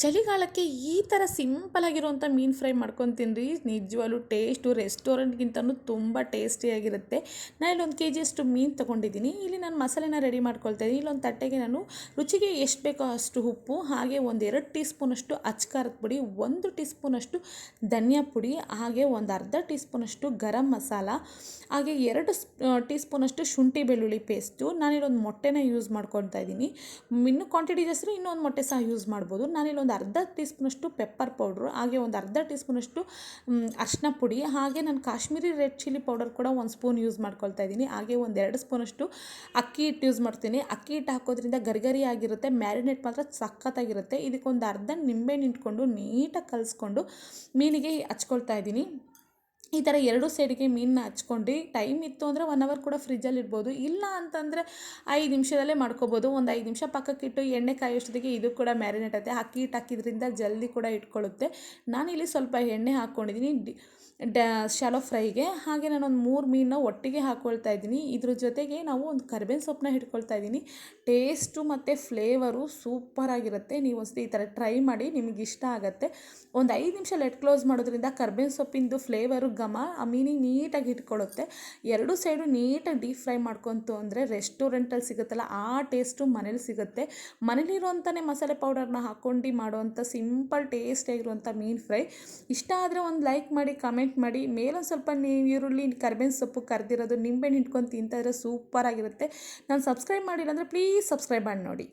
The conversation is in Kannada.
ಚಳಿಗಾಲಕ್ಕೆ ಈ ಥರ ಸಿಂಪಲಾಗಿರುವಂಥ ಮೀನು ಫ್ರೈ ಮಾಡ್ಕೊಂಡು ತಿನ್ನಿರಿ ನಿಜವಾಗ್ಲೂ ಟೇಸ್ಟು ರೆಸ್ಟೋರೆಂಟ್ಗಿಂತನೂ ತುಂಬ ಟೇಸ್ಟಿಯಾಗಿರುತ್ತೆ ನಾನು ಇಲ್ಲೊಂದು ಕೆ ಜಿಯಷ್ಟು ಮೀನು ತೊಗೊಂಡಿದ್ದೀನಿ. ಇಲ್ಲಿ ನಾನು ಮಸಾಲೆನ ರೆಡಿ ಮಾಡ್ಕೊಳ್ತಾ ಇದ್ದೀನಿ. ಇಲ್ಲೊಂದು ತಟ್ಟೆಗೆ ನಾನು ರುಚಿಗೆ ಎಷ್ಟು ಬೇಕೋ ಅಷ್ಟು ಉಪ್ಪು, ಹಾಗೆ ಒಂದು ಎರಡು ಟೀ ಸ್ಪೂನಷ್ಟು ಅಚ್ಕಾರದ ಪುಡಿ, ಒಂದು ಟೀ ಸ್ಪೂನಷ್ಟು ಧನಿಯಾ ಪುಡಿ, ಹಾಗೆ ಒಂದು ಅರ್ಧ ಟೀ ಸ್ಪೂನಷ್ಟು ಗರಂ ಮಸಾಲ, ಹಾಗೆ ಎರಡು ಟೀ ಸ್ಪೂನಷ್ಟು ಶುಂಠಿ ಬೆಳ್ಳುಳ್ಳಿ ಪೇಸ್ಟು ನಾನಿಲ್ಲೊಂದು ಮೊಟ್ಟೆನ ಯೂಸ್ ಮಾಡ್ಕೊಳ್ತಾ ಇದ್ದೀನಿ. ಇನ್ನೂ ಕ್ವಾಂಟಿಟಿ ಜಾಸ್ತಿ ಇನ್ನೊಂದು ಮೊಟ್ಟೆ ಸಹ ಯೂಸ್ ಮಾಡ್ಬೋದು. ನಾನಿಲ್ಲೊಂದು ಒಂದು ಅರ್ಧ ಟೀ ಸ್ಪೂನಷ್ಟು ಪೆಪ್ಪರ್ ಪೌಡ್ರು, ಹಾಗೆ ಒಂದು ಅರ್ಧ ಟೀ ಸ್ಪೂನಷ್ಟು ಅರಿಶಿನ ಪುಡಿ, ಹಾಗೆ ನಾನು ಕಾಶ್ಮೀರಿ ರೆಡ್ ಚಿಲ್ಲಿ ಪೌಡರ್ ಕೂಡ ಒಂದು ಸ್ಪೂನ್ ಯೂಸ್ ಮಾಡ್ಕೊಳ್ತಾ ಇದ್ದೀನಿ. ಹಾಗೆ ಒಂದು ಎರಡು ಸ್ಪೂನಷ್ಟು ಅಕ್ಕಿ ಹಿಟ್ಟು ಯೂಸ್ ಮಾಡ್ತೀನಿ. ಅಕ್ಕಿ ಹಿಟ್ಟು ಹಾಕೋದ್ರಿಂದ ಗರಿಗರಿ ಆಗಿರುತ್ತೆ, ಮ್ಯಾರಿನೇಟ್ ಮಾತ್ರ ಸಖತ್ತಾಗಿರುತ್ತೆ. ಇದಕ್ಕೊಂದು ಅರ್ಧ ನಿಂಬೆ ಇಟ್ಕೊಂಡು ನೀಟಾಗಿ ಕಲಿಸ್ಕೊಂಡು ಮೀನಿಗೆ ಹಚ್ಕೊಳ್ತಾ ಇದ್ದೀನಿ. ಈ ಥರ ಎರಡು ಸೈಡಿಗೆ ಮೀನನ್ನ ಹಚ್ಕೊಂಡು ಟೈಮ್ ಇತ್ತು ಅಂದರೆ ಒನ್ ಅವರ್ ಕೂಡ ಫ್ರಿಜ್ಜಲ್ಲಿ ಇಡ್ಬೋದು. ಇಲ್ಲ ಅಂತಂದರೆ ಐದು ನಿಮಿಷದಲ್ಲೇ ಮಾಡ್ಕೋಬೋದು. ಒಂದು ಐದು ನಿಮಿಷ ಪಕ್ಕಕ್ಕಿಟ್ಟು ಎಣ್ಣೆ ಕಾಯೋಷ್ಟೊತ್ತಿಗೆ ಇದು ಕೂಡ ಮ್ಯಾರಿನೇಟ್ ಆಗುತ್ತೆ. ಅಕ್ಕಿ ಹಿಟ್ಟು ಹಾಕಿದ್ರಿಂದ ಜಲ್ದಿ ಕೂಡ ಇಟ್ಕೊಳ್ಳುತ್ತೆ. ಇಲ್ಲಿ ಸ್ವಲ್ಪ ಎಣ್ಣೆ ಹಾಕ್ಕೊಂಡಿದ್ದೀನಿ. ಡ್ಯಾ ಶಾಲೋ ಫ್ರೈಗೆ ಹಾಗೆ ನಾನೊಂದು ಮೂರು ಮೀನನ್ನ ಒಟ್ಟಿಗೆ ಹಾಕ್ಕೊಳ್ತಾ ಇದ್ದೀನಿ. ಇದ್ರ ಜೊತೆಗೆ ನಾವು ಒಂದು ಕರ್ಬೇವಿನ ಸೊಪ್ಪನ್ನ ಹಿಡ್ಕೊಳ್ತಾ ಇದ್ದೀನಿ. ಟೇಸ್ಟು ಮತ್ತು ಫ್ಲೇವರು ಸೂಪರಾಗಿರುತ್ತೆ ನೀವು ಒಂದ್ಸತಿ ಈ ಥರ ಟ್ರೈ ಮಾಡಿ ನಿಮಗೆ ಇಷ್ಟ ಆಗುತ್ತೆ. ಒಂದು ಐದು ನಿಮಿಷ ಲೆಟ್ ಕ್ಲೋಸ್ ಮಾಡೋದ್ರಿಂದ ಕರ್ಬೇವಿನ ಸೊಪ್ಪಿಂದು ಫ್ಲೇವರು ಘಮ ಆ ಮೀನಿಗೆ ನೀಟಾಗಿ ಇಟ್ಕೊಳ್ಳುತ್ತೆ ಎರಡು ಸೈಡು ನೀಟಾಗಿ ಡೀಪ್ ಫ್ರೈ ಮಾಡ್ಕೊತು ಅಂದರೆ ರೆಸ್ಟೋರೆಂಟಲ್ಲಿ ಸಿಗುತ್ತಲ್ಲ, ಆ ಟೇಸ್ಟು ಮನೇಲಿ ಸಿಗುತ್ತೆ. ಮನೇಲಿರುವಂಥನೇ ಮಸಾಲೆ ಪೌಡರ್ನ ಹಾಕ್ಕೊಂಡು ಮಾಡುವಂಥ ಸಿಂಪಲ್ ಟೇಸ್ಟಿಯಾಗಿರುವಂಥ ಮೀನು ಫ್ರೈ. ಇಷ್ಟ ಆದರೆ ಒಂದು ಲೈಕ್ ಮಾಡಿ, ಕಮೆಂಟ್ ಮಾಡಿ. ಮೇಲೊಂದು ಸ್ವಲ್ಪ ನೀವು ಈರುಳ್ಳಿ, ಕರ್ಬೇವಿನ ಸೊಪ್ಪು ಕರೆದಿರೋದು ನಿಂಬೆಹಣ್ಣು ಹಿಂಡ್ಕೊಂಡು ತಿಂತಾ ಇದ್ರೆ ಸೂಪರಾಗಿರುತ್ತೆ. ನಾನು ಸಬ್ಸ್ಕ್ರೈಬ್ ಮಾಡಿಲ್ಲ ಅಂದರೆ ಪ್ಲೀಸ್ ಸಬ್ಸ್ಕ್ರೈಬ್ ಮಾಡಿ ನೋಡಿ.